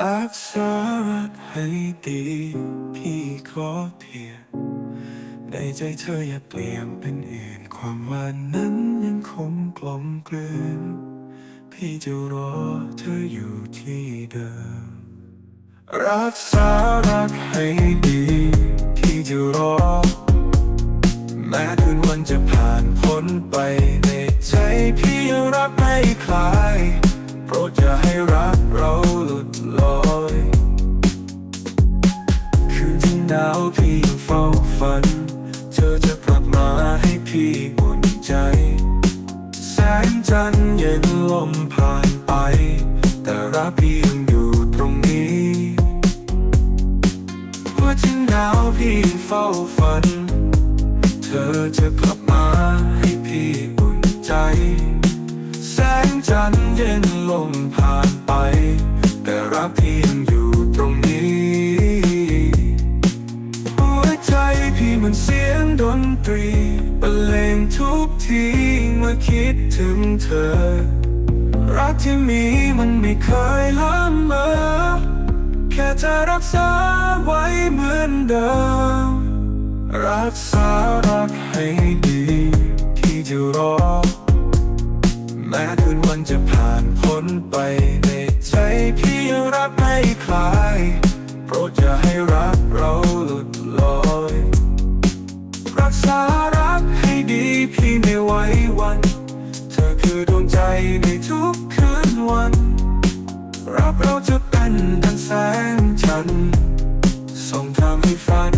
รักษารักให้ดี พี่ขอเพียงในใจเธออย่าเปลี่ยนเป็นอื่น ความหวานนั้นยังคงกลมกลืน พี่จะรอเธออยู่ที่เดิม รักษารักให้ดี พี่จะรอ แม้คืนวันจะผ่านพ้นไปในใจพี่ยังรักไม่คลาย โปรดอย่าให้รักเรา หนาวพี่ยังเฝ้าฝัน เธอจะกลับมาให้พี่อุ่นใจ แสงจันทร์เย็นลมผ่านไป แต่รักพี่ยังอยู่ตรงนี้ว่าที่หนาวพี่ยังเฝ้าฝัน เธอจะกลับมาให้พี่อุ่นใจ แสงจันทร์เย็น ตรีบรรเลงทุกทีเมื่อคิดถึงเธอ รักที่มีมันไม่เคยละเมอแค่จะรักษาไว้เหมือนเดิม รักษารักให้ดี ที่จะรอ แม้คืนวันจะผ่านพ้นไป กษารักให้ดีพี่ไม่ไหว้วัน เธอคือดวงใจในทุกคืนวัน รับเราจะเป็นดังแสงจันทร์ส่งทำให้ฝัน